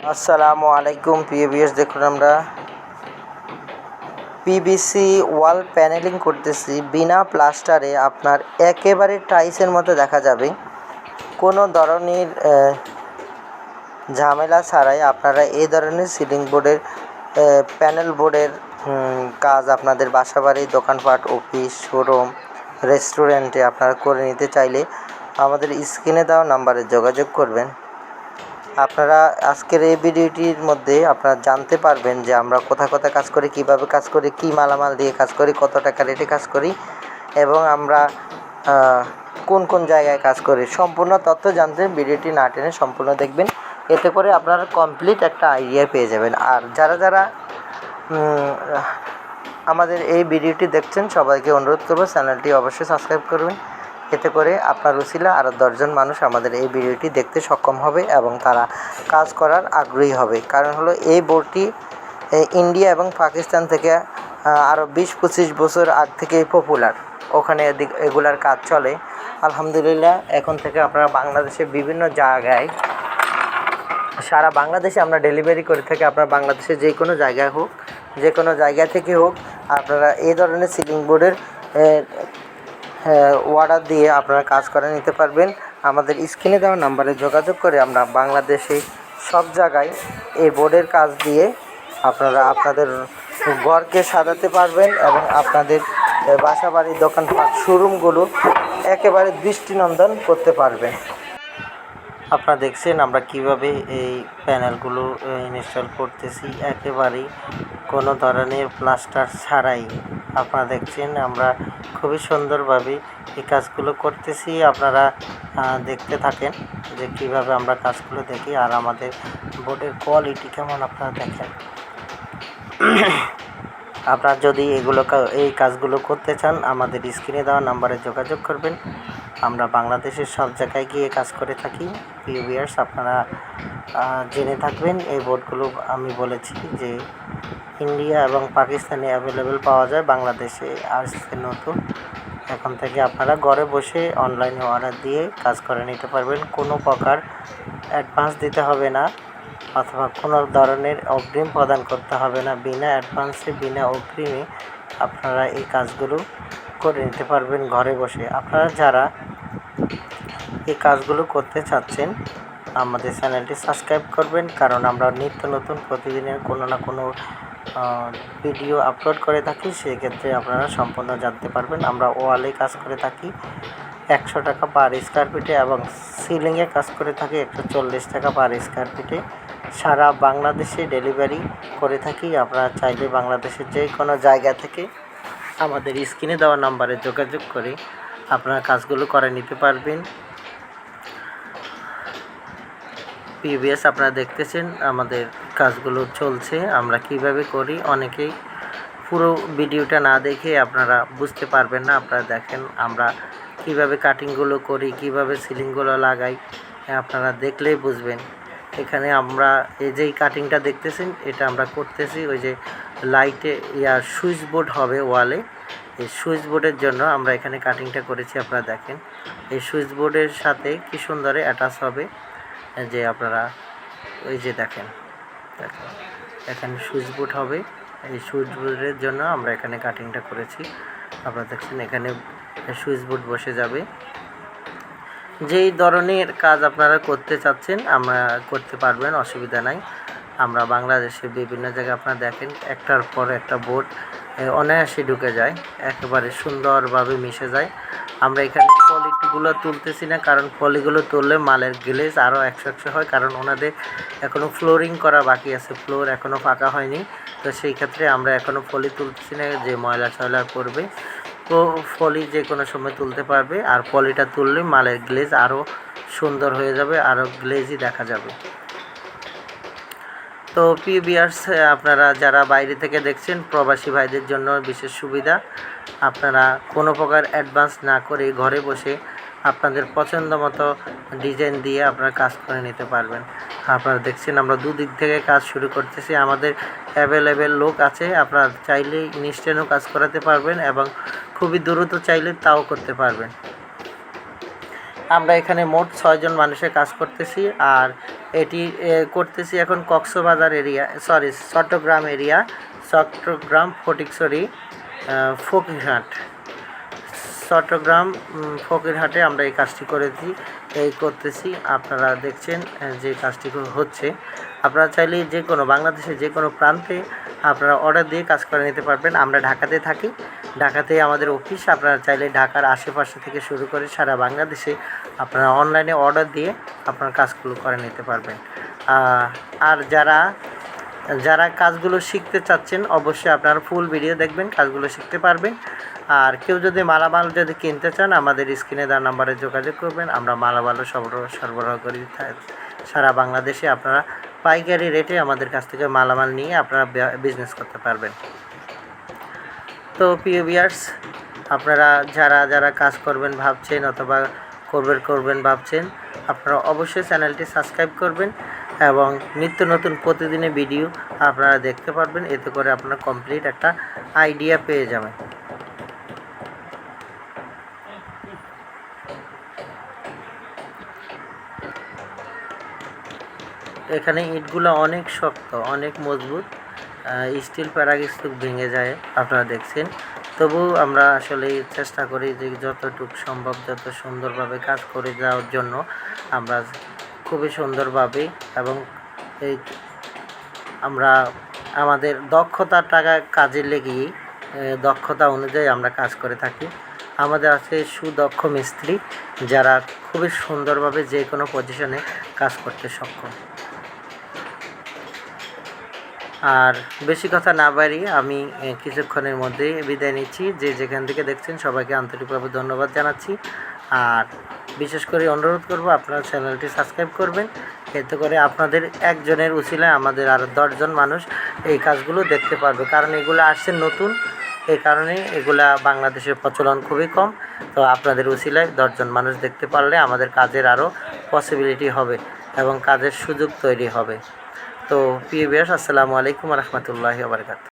আসসালামু আলাইকুম পিএবিএস দেখুন আমরা পিবিসি ওয়াল প্যানেলিং করতেছি। বিনা প্লাস্টারে আপনার একেবারে টাইসের মতো দেখা যাবে। কোনো ধরনের ঝামেলা ছাড়াই আপনারা এই ধরনের সিলিং বোর্ডের প্যানেল বোর্ডের কাজ আপনাদের বাসাবাড়ি, দোকানপাট অফিস শোরুম রেস্টুরেন্টে আপনারা করে নিতে চাইলে আমাদের স্ক্রিনে দেওয়া নাম্বারে যোগাযোগ করবেন। আপনারা আজকের এই ভিডিওটির মধ্যে আপনারা জানতে পারবেন যে আমরা কোথায় কোথায় কাজ করি, কীভাবে কাজ করি, কী মালামাল দিয়ে কাজ করি, কত টাকা রেটে কাজ করি এবং আমরা কোন কোন জায়গায় কাজ করি। সম্পূর্ণ তথ্য জানতে ভিডিওটি না টেনে সম্পূর্ণ দেখবেন। এতে করে আপনারা কমপ্লিট একটা আইডিয়া পেয়ে যাবেন। আর যারা যারা আমাদের এই ভিডিওটি দেখছেন, সবাইকে অনুরোধ করব চ্যানেলটি অবশ্যই সাবস্ক্রাইব করবেন। এতে করে আপনার উসিলা আরও দশজন মানুষ আমাদের এই ভিডিওটি দেখতে সক্ষম হবে এবং তারা কাজ করার আগ্রহী হবে। কারণ হলো এই বোর্ডটি ইন্ডিয়া এবং পাকিস্তান থেকে আরও বিশ পঁচিশ বছর আগ থেকেই পপুলার ওখানে এগুলার কাজ চলে। আলহামদুলিল্লাহ, এখন থেকে আপনারা বাংলাদেশের বিভিন্ন জায়গায়, সারা বাংলাদেশে আমরা ডেলিভারি করে থাকি। আপনার বাংলাদেশে যে কোনো জায়গায় হোক, যে কোনো জায়গা থেকে হোক, আপনারা এই ধরনের সিলিং বোর্ডের অর্ডার দিয়ে আপনারা কাজ করে নিতে পারবেন। আমাদের স্ক্রিনে দেওয়া নাম্বারে যোগাযোগ করে আমরা বাংলাদেশে সব জায়গায় এই বোর্ডের কাজ দিয়ে আপনারা আপনাদের ঘরকে সাজাতে পারবেন এবং আপনাদের বাসা বাড়ির দোকানপাট শোরুমগুলো একেবারে দৃষ্টিনন্দন করতে পারবেন। আপনারা দেখছেন আমরা কীভাবে এই প্যানেলগুলো ইনস্টল করতেছি। একেবারেই কোনো ধরনের প্লাস্টার ছাড়াই। আপনারা দেখছেন, আমরা খুবই সুন্দরভাবে এই কাজগুলো করতেছি। আপনারা দেখতে থাকেন যে কীভাবে আমরা কাজগুলো দেখি আর আমাদের বোর্ডের কোয়ালিটি কেমন আপনারা দেখেন। আপনারা যদি এগুলো এই কাজগুলো করতে চান, আমাদের স্ক্রিনে দেওয়া নাম্বারে যোগাযোগ করবেন। আমরা বাংলাদেশের সব জায়গায় গিয়ে কাজ করে থাকি। পিউবিয়ার্স আপনারা জেনে থাকবেন, এই বোর্ডগুলো আমি বলেছি যে ইন্ডিয়া এবং পাকিস্তানে অ্যাভেলেবেল পাওয়া যায়, বাংলাদেশে আসছে নতুন। এখন থেকে আপনারা ঘরে বসে অনলাইনে অর্ডার দিয়ে কাজ করে নিতে পারবেন। কোনো প্রকার অ্যাডভান্স দিতে হবে না, অথবা কোনো ধরনের অগ্রিম প্রদান করতে হবে না। বিনা অ্যাডভান্সে বিনা অগ্রিমে আপনারা এই কাজগুলো করে নিতে পারবেন ঘরে বসে। আপনারা যারা এই কাজগুলো করতে চাচ্ছেন, আমাদের চ্যানেলটি সাবস্ক্রাইব করবেন, কারণ আমরা নিত্য নতুন প্রতিদিনের কোনো না কোনো ভিডিও আপলোড করে থাকি। সেক্ষেত্রে আপনারা সম্পূর্ণ জানতে পারবেন। আমরা ওয়ালে কাজ করে থাকি, একশো টাকা পার স্কোয়ার ফিটে এবং সিলিংয়ে কাজ করে থাকি একশো চল্লিশ টাকা পার স্কোয়ার ফিটে। সারা বাংলাদেশে ডেলিভারি করে থাকি। আপনারা চাইলে বাংলাদেশের যে কোনো জায়গা থেকে আমাদের স্ক্রিনে দেওয়া নাম্বারে যোগাযোগ করে আপনারা কাজগুলো করে নিতে পারবেন। পিবিএস আপনারা দেখতেছেন আমাদের কাজগুলো চলছে, আমরা কীভাবে করি, অনেকেই পুরো ভিডিওটা না দেখে আপনারা বুঝতে পারবেন না, আপনারা দেখেন আমরা কীভাবে কাটিংগুলো করি, কীভাবে সিলিংগুলো লাগাই, আপনারা দেখলেই বুঝবেন। এখানে আমরা এই যে কাটিংটা দেখতেছেন, এটা আমরা করতেছি, ওই যে লাইটে ইয়ার সুইচ বোর্ড হবে ওয়ালে। এই সুইচ বোর্ডের জন্য আমরা এখানে কাটিংটা করেছি, আপনারা দেখেন। এই সুইচ বোর্ডের সাথে কি সুন্দরে অ্যাটাচ হবে যে আপনারা, ওই যে দেখেন। দেখেন, এখানে সুইচ বোর্ড হবে। এই সুইচ বোর্ডের জন্য আমরা এখানে কাটিংটা করেছি। আপনারা দেখছেন, এখানে সুইচ বোর্ড বসে যাবে। যেই ধরনের কাজ আপনারা করতে চাচ্ছেন, আমরা করতে পারবেন, অসুবিধা নাই। আমরা বাংলাদেশের বিভিন্ন জায়গায় আপনারা দেখেন, একটার পর একটা বোট অনায়াসে ঢুকে যায়, একেবারে সুন্দরভাবে মিশে যায়। আমরা এখানে পলিগুলো তুলতেছি না, কারণ পলিগুলো তুললে মালের গ্লেজ আরও একশো একশো হয়, কারণ ওনাদের এখনও ফ্লোরিং করা বাকি আছে, ফ্লোর এখনও ফাঁকা হয়নি। তো সেই ক্ষেত্রে আমরা এখনও ফলি তুলতেছি না, যে ময়লা টয়লা করবে তো ফলি যে কোনো সময় তুলতে পারবে, আর পলিটা তুললে মালের গ্লেজ আরও সুন্দর হয়ে যাবে, আরও গ্লেজই দেখা যাবে। তো পিবিআরস আপনারা যারা বাইরে থেকে দেখছেন, প্রবাসী ভাইদের জন্য বিশেষ সুবিধা, আপনারা কোনো প্রকার অ্যাডভান্স না করে ঘরে বসে আপনাদের পছন্দ মতো ডিজাইন দিয়ে আপনারা কাজ করে নিতে পারবেন। আপনারা দেখছেন আমরা দুদিক থেকে কাজ শুরু করতেছি। আমাদের অ্যাভেলেবেল লোক আছে, আপনারা চাইলে ইনস্ট্যান্টও কাজ করাতে পারবেন এবং খুবই দ্রুত চাইলে তাও করতে পারবেন। আমরা এখানে মোট ছয়জন মানুষের কাজ করতেছি, আর এটি করতেছি এখন Cox's Bazar area sorry Chattogram area Chattogram আহ, ফকিরহাট। চট্টগ্রাম ফকিরহাটে আমরা এই কাজটি করেছি এই করতেছি। আপনারা দেখছেন যে কাজটি হচ্ছে। আপনারা চাইলে যে কোনো বাংলাদেশের যে কোনো প্রান্তে আপনারা অর্ডার দিয়ে কাজ করে নিতে পারবেন। আমরা ঢাকাতে থাকি। ঢাকাতে আমাদের অফিস আপনারা চাইলে ঢাকার আশেপাশে থেকে শুরু করে সারা বাংলাদেশে আপনারা অনলাইনে অর্ডার দিয়ে আপনার কাজগুলো করে নিতে পারবেন। আর যারা যারা কাজগুলো শিখতে চাচ্ছেন, অবশ্যই আপনারা ফুল ভিডিও দেখবেন, কাজগুলো শিখতে পারবেন। আর কেউ যদি মালামাল যদি কিনতে চান, আমাদের স্ক্রিনে দেওয়া নাম্বারে যোগাযোগ করবেন। আমরা মালামালও সরবরাহ সরবরাহ করি। সারা বাংলাদেশে আপনারা পাইকারি রেটে আমাদের কাছ থেকে মালামাল নিয়ে আপনারা বিজনেস করতে পারবেন। তো প্রিয় আপনারা যারা যারা কাজ করবেন ভাবছেন অথবা করবেন করবেন ভাবছেন, আপনারা অবশ্যই চ্যানেলটি সাবস্ক্রাইব করবেন এবং নিত্য নতুন প্রতিদিনের ভিডিও আপনারা দেখতে পারবেন, এতে করে আপনারা কমপ্লিট একটা আইডিয়া পেয়ে যাবেন। এখানে ইটগুলো অনেক শক্ত, অনেক মজবুত স্টিল প্যারাগিস্তুক ভেঙে যায়, আপনারা দেখছেন। তবু আমরা আসলে চেষ্টা করি যে যতটুকু সম্ভব, যত সুন্দরভাবে কাজ করে যাওয়ার জন্য আমরা খুবই সুন্দরভাবে এবং এই আমরা আমাদের দক্ষতার টাকা কাজে লেগেই দক্ষতা অনুযায়ী আমরা কাজ করে থাকি। আমাদের আছে সুদক্ষ মিস্ত্রি যারা খুবই সুন্দরভাবে যে কোনো পজিশনে কাজ করতে সক্ষম। আর বেশি কথা না বাড়িয়ে আমি কিছুক্ষণের মধ্যেই বিদায় নিচ্ছি। যে যেখান থেকে দেখছেন সবাইকে আন্তরিকভাবে ধন্যবাদ জানাচ্ছি। আর বিশেষ করে অনুরোধ করব, আপনার চ্যানেলটি সাবস্ক্রাইব করবেন। এতে করে আপনাদের একজনের উচিলায় আমাদের আরও দশজন মানুষ এই কাজগুলো দেখতে পারবে। কারণ এগুলো আসছে নতুন। এই কারণে এগুলা বাংলাদেশের প্রচলন খুবই কম। তো আপনাদের উচিলায় দশজন মানুষ দেখতে পারলে আমাদের কাজের আরও পসিবিলিটি হবে এবং কাজের সুযোগ তৈরি হবে। তো প্রিয় বিয়াস আসসালামু আলাইকুম রহমতুল্লাহ বারকাত